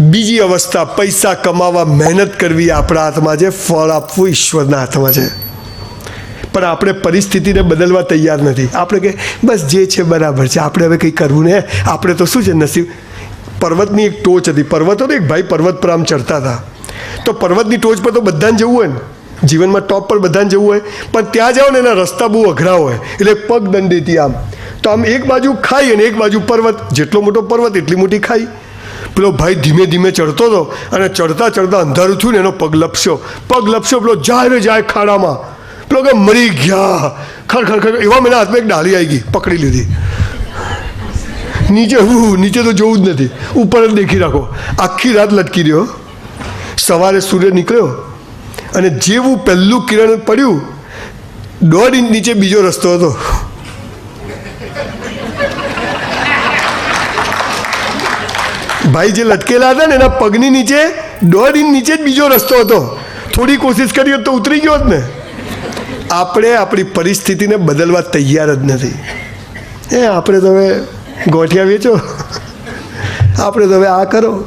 બીજી અવસ્થા, પૈસા કમાવા મહેનત કરવી આપણા હાથમાં છે, ફળ આપવું ઈશ્વરના હાથમાં છે. પણ આપણે પરિસ્થિતિને બદલવા તૈયાર નથી. આપણે કે બસ જે છે બરાબર છે, આપણે હવે કંઈ કરવું ને? આપણે તો શું છે, નસીબ? પર્વતની એક ટોચ હતી. પર્વતો ને એક ભાઈ પર્વત પર આમ ચડતા હતા. તો પર્વતની ટોચ પર તો બધાને જવું હોય ને? જીવનમાં ટોપ પર બધાને જવું હોય? પણ ત્યાં જાઓ ને, એના રસ્તા બહુ અઘરા હોય. એટલે પગ દંડેથી આમ. તો આમ એક બાજુ ખાઈ અને એક બાજુ પર્વત. જેટલો મોટો પર્વત, એટલી મોટી ખાઈ. પેલો ભાઈ ધીમે ધીમે ચડતો હતો અને ચડતા ચડતા અંધારું થયું ને એનો પગ લપસ્યો. પગ લપસ્યો, પેલો જાય જાય ખાડામાં. પેલો કે મરી ગયા. ખર ખર ખર. એવા મેં હાથમાં એક ડાળી આવી ગઈ, પકડી લીધી. નીચે હું નીચે તો જોવું જ નથી. ઉપર જ દેખી રાખો. આખી રાત લટકી રહ્યો. સવારે સૂર્ય નીકળ્યો અને જેવું પહેલું કિરણ પડ્યું, દોઢ ઇંચ નીચે બીજો રસ્તો હતો. ભાઈ જે લટકેલા હતા ને એના પગની નીચે, દોઢ ઇંચ નીચે જ બીજો રસ્તો હતો. થોડી કોશિશ કરી હોત તો ઉતરી ગયો જ ને. આપણે આપણી પરિસ્થિતિને બદલવા તૈયાર જ નથી. એ આપણે તો હવે ગોઠિયા વેચો. આપણે તો હવે આ કરો.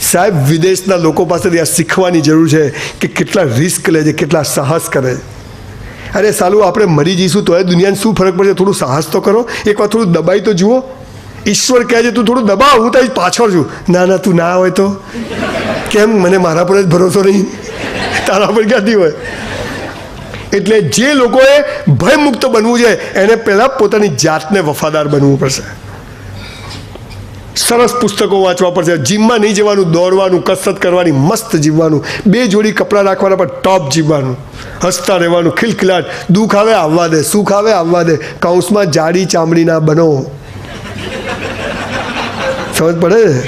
સાહેબ, વિદેશના લોકો પાસેથી આ શીખવાની જરૂર છે કે કેટલા રિસ્ક લે છે, કેટલા સાહસ કરે અરે સાલું, આપણે મરી જઈશું તો એ દુનિયાને શું ફરક પડશે? થોડું સાહસ તો કરો. એકવાર થોડું દબાઈ તો જુઓ. ઈશ્વર કહે છે, તું થોડું દબાવ, હું તારી પાછળ છું. ના ના, તું ના હોય તો? કેમ? મને મારા પર જ ભરોસો નહીં. તારા પર ક્યાંથી હોય? એટલે જે લોકોએ ભયમુક્ત બનવું છે, એને પહેલાં પોતાની જાતને વફાદાર બનવું પડશે. સરસ પુસ્તકો વાંચવા પડશે. જીમમાં નહીં જવાનું, દોડવાનું, કસરત કરવાની, મસ્ત જીવવાનું. બે જોડી કપડાં રાખવાના, પણ ટોપ જીવવાનું. હસતા રહેવાનું, ખિલખિલાટ. દુઃખ આવે, આવવા દે. સુખ આવે, આવવા દે. કૌંસમાં જાડી ચામડીના બનો. સમજ પડે?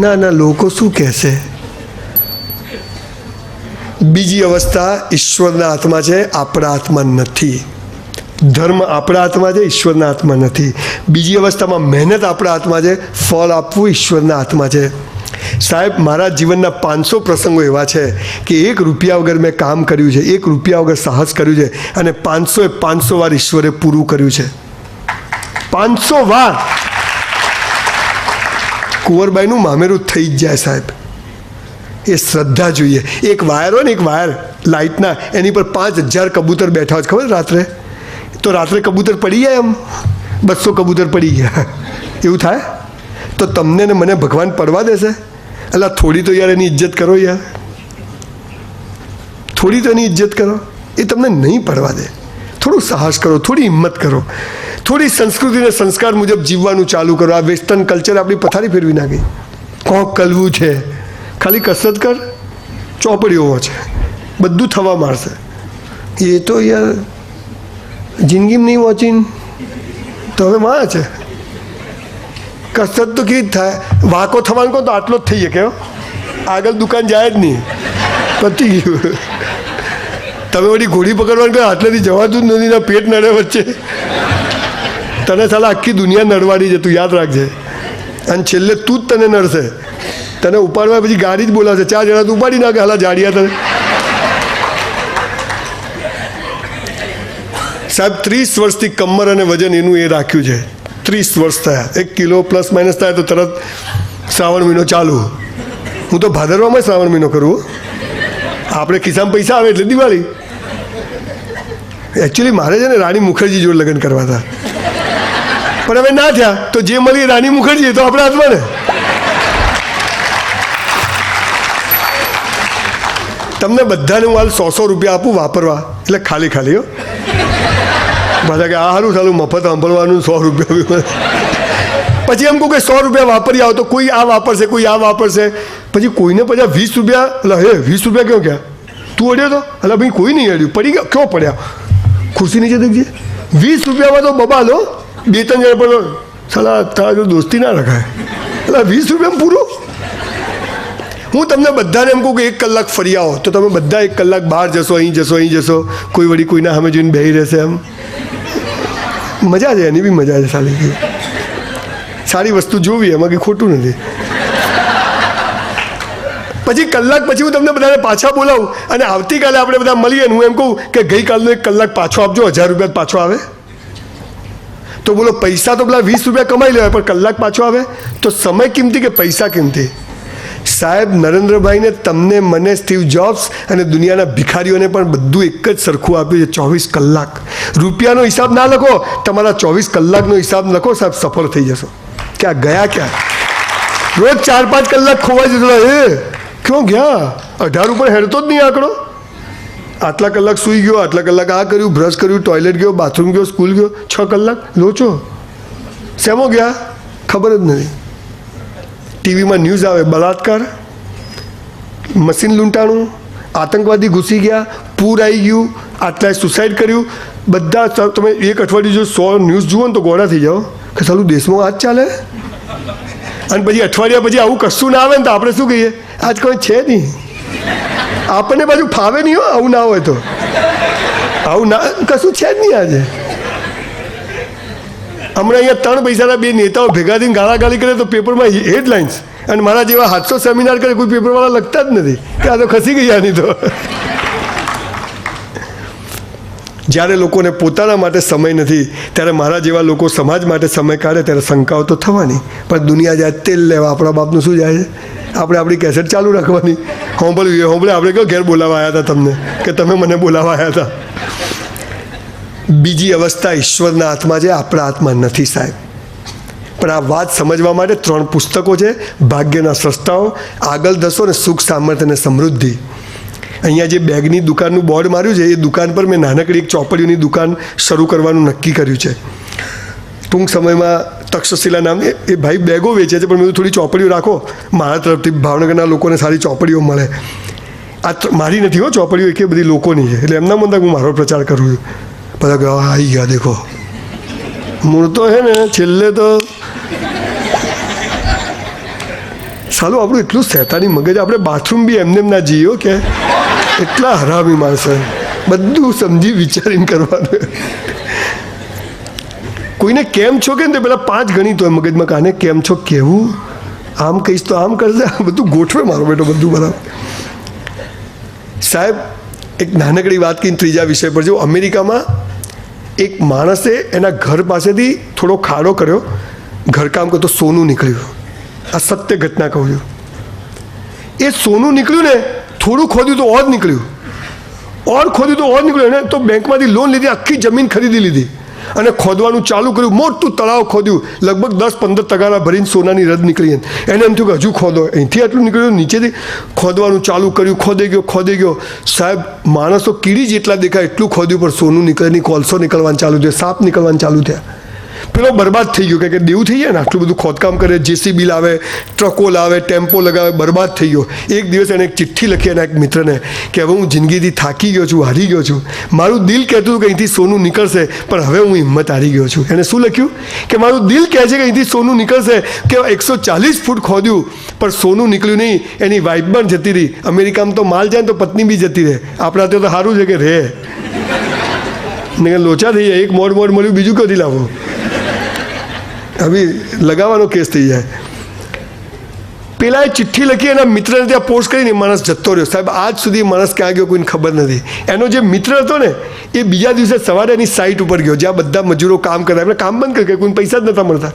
ના ના, લોકો શું કહેશે બીજી અવસ્થા ઈશ્વરના હાથમાં છે, આપણા હાથમાં નથી. ધર્મ આપણા હાથમાં છે, ઈશ્વરના હાથમાં નથી. બીજી અવસ્થામાં મહેનત આપણા હાથમાં છે, ફળ આપવું ઈશ્વરના હાથમાં છે. સાહેબ, મારા જીવનના પાંચસો પ્રસંગો એવા છે કે એક રૂપિયા વગર મેં કામ કર્યું છે, એક રૂપિયા વગર સાહસ કર્યું છે અને પાંચસો એ પાંચસો વાર ઈશ્વરે પૂરું કર્યું છે. પાંચસો વાર. કુંવરબાઈનું મામેરું થઈ જ જાય સાહેબ. એ શ્રદ્ધા જોઈએ. એક વાયર હોય ને, એક વાયર લાઇટના એની પર પાંચ હજાર કબૂતર બેઠા હોય ખબર રાત્રે? તો રાત્રે કબૂતર પડી જાય એમ? બસો કબૂતર પડી ગયા. એવું થાય? તો તમને ને મને ભગવાન પડવા દેશે એટલે થોડી તો યાર એની ઇજ્જત કરો યાર. થોડી તો એની ઇજ્જત કરો. એ તમને નહીં પડવા દે. થોડું સાહસ કરો, થોડી હિંમત કરો. થોડી સંસ્કૃતિને સંસ્કાર મુજબ જીવવાનું ચાલુ કરો. આ વેસ્ટર્ન કલ્ચર આપણી પથારી ફેરવી નાખી. કોક કલવું છે. ખાલી કસરત કર. ચોપડીઓ છે. બધું થવા મારશે એ તો યાર જિંદગીમાં નહીં વોચીને તો હવે છે. કસરત તો કેવી થાય? વાંકો થવાનું કહો તો આટલો જ થઈ શકે. આગળ દુકાન જાય જ નહીં. પતી ગયું. તમે વળી ઘોડી પકડવાનું કહો, આટલેથી જવાતું જ નથી, ના પેટ નડે વચ્ચે. તને સાલા આખી દુનિયા નડવાની છે, તું યાદ રાખજે. અને છેલ્લે તું જ તને નડશે. તને ઉપાડવા પછી ગાડી જ બોલાવશે. ચાર જણા તું ઉપાડી નાખે, હાલા જાડિયા તને. સાહેબ, ત્રીસ વર્ષથી કમર અને વજન એનું એ રાખ્યું છે. ત્રીસ વર્ષ થયા. એક કિલો પ્લસ માઇનસ થાય તો તરત શ્રાવણ મહિનો ચાલુ. હું તો ભાદરવામાં શ્રાવણ મહિનો કરું. આપણે ખિસ્સામાં પૈસા આવે એટલે દિવાળી. એકચ્યુઅલી મારે છે ને રાણી મુખર્જી જોડે લગ્ન કરવા હતા. પણ હવે ના થયા. તો જે મળી રાની મુખર્જી તો આપણા હાથમાં ને. તમને બધાને હું હાલ સો સો રૂપિયા આપું વાપરવા. એટલે ખાલી ખાલી, હો. બધા કે આ સારું સારું મફત સાંભળવાનું સો રૂપિયા પછી એમ કહું કે સો રૂપિયા વાપરી આવો તો કોઈ આ વાપરશે, કોઈ આ વાપરશે. પછી કોઈને પછી વીસ રૂપિયા એટલે હે, વીસ રૂપિયા ક્યાં ગયા તું અડ્યો તો? એટલે ભાઈ, કોઈ નહીં અડ્યું. પડી ગયો, કયો પડ્યા? ખુરશી નીચે દેખજે. વીસ રૂપિયામાં તો બબાલો બે ત્રણ જણ પણ સાલા, તારા દોસ્તી ના રખાય. એટલે વીસ રૂપિયામાં પૂરું? હું તમને બધાને એમ કહું કે એક કલાક ફરી આવો. તો તમે બધા એક કલાક બહાર જશો, અહીં જશો અહીં જશો. કોઈ વળી કોઈના સામે જોઈને બેહી રહેશે એમ. મજા છે, એની બી મજા છે સારી સારી વસ્તુ જોવી, એમાં કંઈ ખોટું નથી. પછી કલાક પછી હું તમને બધાને પાછા બોલાવું. અને આવતીકાલે આપણે બધા મળીએ હું એમ કહું કે ગઈકાલનો એક કલાક પાછો આપજો, હજાર રૂપિયા પાછો આવે. તો બોલો, પૈસા તો પેલા વીસ રૂપિયા કમાઈ લેવાય, પણ કલાક પાછો આવે તો સમય કિંમતી કે પૈસા કિંમતી? સાહેબ, નરેન્દ્રભાઈને તમને, મને, સ્ટીવ જોબ્સ અને દુનિયાના ભિખારીઓને પણ બધું એક જ સરખું આપ્યું છે, ચોવીસ કલાક. રૂપિયાનો હિસાબ ના લખો, તમારા ચોવીસ કલાકનો હિસાબ લખો, સાહેબ, સફળ થઈ જશો. ક્યાં, ગયા ક્યાં? રોજ ચાર પાંચ કલાક ખોવાઈ જતો એ? ક્યાં ગયા? અઢાર ઉપર હેડતો જ નહીં, આંકડો? આટલા કલાક સૂઈ ગયો આટલા કલાક આ કર્યું બ્રશ કર્યું ટોયલેટ ગયો બાથરૂમ ગયો સ્કૂલ ગયો, છ કલાક લોચો. શેમો ગયા? ખબર જ નથી. ટીવીમાં ન્યૂઝ આવે બલાત્કાર મશીન લૂંટાણું, આતંકવાદી ઘૂસી ગયા, પૂર આવી ગયું, આટલાએ સુસાઇડ કર્યું. બધા તમે એક અઠવાડિયું જો સો ન્યૂઝ જુઓ ને તો ગોળા થઈ જાઓ. કે સાલું દેશમાં આજ ચાલે? અને પછી અઠવાડિયા પછી આવું કશું ના આવે ને તો આપણે શું કહીએ? આજ કોઈ છે નહીં. આપણને પાછું ફાવે નહીં હો, આવું ના હોય તો. આવું ના, કશું છે જ નહીં આજે. હમણાં અહીંયા ત્રણ પૈસાના બે નેતાઓ ભેગા થઈને ગાળાગાળી કરે તો પેપરમાં હેડલાઇન્સ અને મારા જેવા હાથસો સેમિનાર કરે, કોઈ પેપરવાળા લખતા જ નથી. કે આ તો ખસી ગયા નહીં તો. જ્યારે લોકોને પોતાના માટે સમય નથી, ત્યારે મારા જેવા લોકો સમાજ માટે સમય કાઢે, ત્યારે શંકાઓ તો થવાની. પણ દુનિયા જાય તેલ લેવા, આપણા બાપનું શું જાય છે? આપણે આપણી કેસેટ ચાલુ રાખવાની. હોંભળ્યું એ હોંભળે આપણે કયો ઘેર બોલાવા આવ્યા હતા તમને? કે તમે મને બોલાવા આવ્યા હતા? બીજી અવસ્થા ઈશ્વરના હાથમાં છે. આપણા હાથમાં નથી સાહેબ. પણ આ વાત સમજવા માટે ત્રણ પુસ્તકો છે. ભાગ્યના સ્રષ્ટાઓ, આગળ ધસો ને સુખ, સામર્થ્ય અને સમૃદ્ધિ. અહીંયા જે બેગની દુકાનનું બોર્ડ માર્યું છે, એ દુકાન પર મેં નાનકડી એક ચોપડીઓની દુકાન શરૂ કરવાનું નક્કી કર્યું છે. ટૂંક સમયમાં તક્ષશિલા નામની એ ભાઈ બેગો વેચે છે, પણ મેં થોડી ચોપડીઓ રાખો. મારા તરફથી ભાવનગરના લોકોને સારી ચોપડીઓ મળે. આ મારી નથી હો ચોપડીઓ કે બધી લોકોની છે. એટલે એમના મંદા હું મારો પ્રચાર કરું છું. બધા કહે આવી ગયા, દેખો. મૂળ તો હે ને, છેલ્લે તો સાલું, આપણું એટલું શેતાની મગજ, આપણે બાથરૂમ બી એમને એમ ના જઈએ કે, એટલા હરામી માણસો. બધું સમજી વિચારીને કરવાનું. કોઈને કેમ છો કે ને પેલા પાંચ ગણી તો મગજમાં કાને કેમ છો કેવું? આમ કહીશ તો આમ કરશે. બધું ગોઠવે મારો બેટો બધું બરાબર. સાહેબ, એક નાનકડી વાત કહીને ત્રીજા વિષય પર જો અમેરિકામાં એક માણસે એના ઘર પાસેથી થોડો ખાડો કર્યો. ઘરકામ કરતો સોનું નીકળ્યું. આ સત્ય ઘટના કહું છું. એ સોનું નીકળ્યું ને, થોડું ખોદ્યું તો ઓર નીકળ્યું. ઓર ખોદ્યું તો ઓર નીકળ્યું. એને તો બેંકમાંથી લોન લીધી, આખી જમીન ખરીદી લીધી. અને ખોદવાનું ચાલુ કર્યું. મોટું તળાવ ખોદ્યું. લગભગ દસ પંદર તગારા ભરીને સોનાની રદ નીકળી એને એમ થયું કે હજુ ખોદો. અહીંથી આટલું નીકળ્યું, નીચેથી ખોદવાનું ચાલુ કર્યું, ખોદે ગયો ખોદે ગયો. સાહેબ, માણસો કીડી જેટલા દેખાય એટલું ખોદ્યું, પણ સોનું નીકળે કોલસો નીકળવાનું ચાલુ થયું, સાપ નીકળવાનું ચાલુ થયા. પેલો બરબાદ થઈ ગયો કે દેવું થઈ જાય ને, આટલું બધું ખોદકામ કરે જેસીબી લાવે ટ્રકો લાવે, ટેમ્પો લગાવે, બરબાદ થઈ ગયો. એક દિવસ એને એક ચિઠ્ઠી લખી એના એક મિત્રને કે હવે હું જિંદગીથી થાકી ગયો છું, હારી ગયો છું. મારું દિલ કહેતું હતું કે અહીંથી સોનું નીકળશે, પણ હવે હું હિંમત હારી ગયો છું. એને શું લખ્યું? કે મારું દિલ કહે છે કે અહીંથી સોનું નીકળશે, કે એકસો ચાલીસ ફૂટ ખોદ્યું, પણ સોનું નીકળ્યું નહીં, એની વાઇફ પણ જતી રહી. અમેરિકામાં તો માલ જાય ને તો પત્ની બી જતી રહે. આપણા તો સારું છે કે રહે ને લોચા થઈ જાય, એક મોડ મોડ મળ્યું, બીજું કદી લાવો? હવે લગાવવાનો કેસ થઈ જાય પેલાએ ચિઠ્ઠી લખી એના મિત્રને ત્યાં પોસ્ટ કરીને માણસ જતો રહ્યો સાહેબ આજ સુધી માણસ ક્યાં ગયો કોઈને ખબર નથી એનો જે મિત્ર હતો ને એ બીજા દિવસે સવારે એની સાઇટ ઉપર ગયો જ્યાં બધા મજૂરો કામ કરતા એમને કામ બંધ કરી કોઈને પૈસા જ નતા મળતા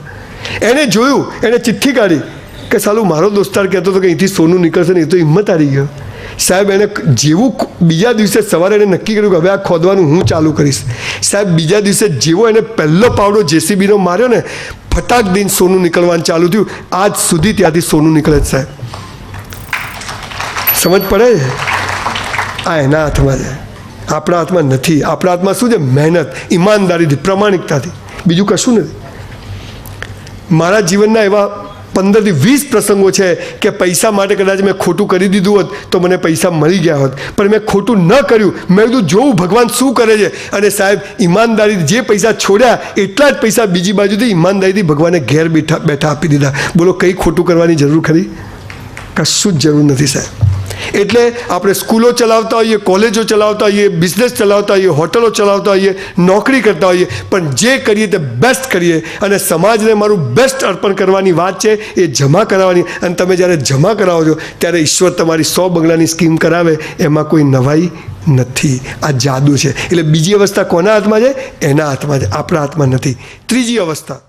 એને જોયું એને ચિઠ્ઠી કાઢી કે સાલું મારો દોસ્તાર કહેતો હતો કે અહીંથી સોનું નીકળશે ને એ તો હિંમત હારી ગયો સાહેબ એને જેવું બીજા દિવસે સવારે એને નક્કી કર્યું કે હવે આ ખોદવાનું હું ચાલુ કરીશ સાહેબ બીજા દિવસે જેવો એને પહેલો પાવડો જેસીબીનો માર્યો ને ફટાક દિન સોનું નીકળવાનું ચાલુ થયું. આજ સુધી ત્યાંથી સોનું નીકળે છે. સાહેબ સમજ પડે? આ એના હાથમાં છે. આપણા હાથમાં નથી. આપણા હાથમાં શું છે? મહેનત, ઈમાનદારીથી, પ્રમાણિકતાથી. બીજું કશું નથી. મારા જીવનના એવા પંદરથી વીસ પ્રસંગો છે કે પૈસા માટે કદાચ મેં ખોટું કરી દીધું હોત તો મને પૈસા મળી ગયા હોત. પણ મેં ખોટું ન કર્યું. મેં કીધું જોવું ભગવાન શું કરે છે? અને સાહેબ, ઈમાનદારી જે પૈસા છોડ્યા, એટલા જ પૈસા બીજી બાજુથી ઈમાનદારીથી ભગવાને ઘેર બેઠા બેઠા આપી દીધા. બોલો, કંઈ ખોટું કરવાની જરૂર ખરી? કશું જ જરૂર નથી સાહેબ. એટલે આપણે સ્કૂલો ચલાવતા હોઈએ, કોલેજો ચલાવતા હોઈએ બિઝનેસ ચલાવતા હોઈએ, હોટલો ચલાવતા હોઈએ, નોકરી કરતા હોઈએ, પણ જે કરીએ તે બેસ્ટ કરીએ. અને સમાજને મારું બેસ્ટ અર્પણ કરવાની વાત છે, એ જમા કરાવવાની. અને તમે જ્યારે જમા કરાવો છો, ત્યારે ઈશ્વર તમારી સો બંગલાની સ્કીમ કરાવે, એમાં કોઈ નવાઈ નથી. આ જાદુ છે. એટલે બીજી અવસ્થા કોના હાથમાં છે? એના હાથમાં છે. આપણા હાથમાં નથી. ત્રીજી અવસ્થા.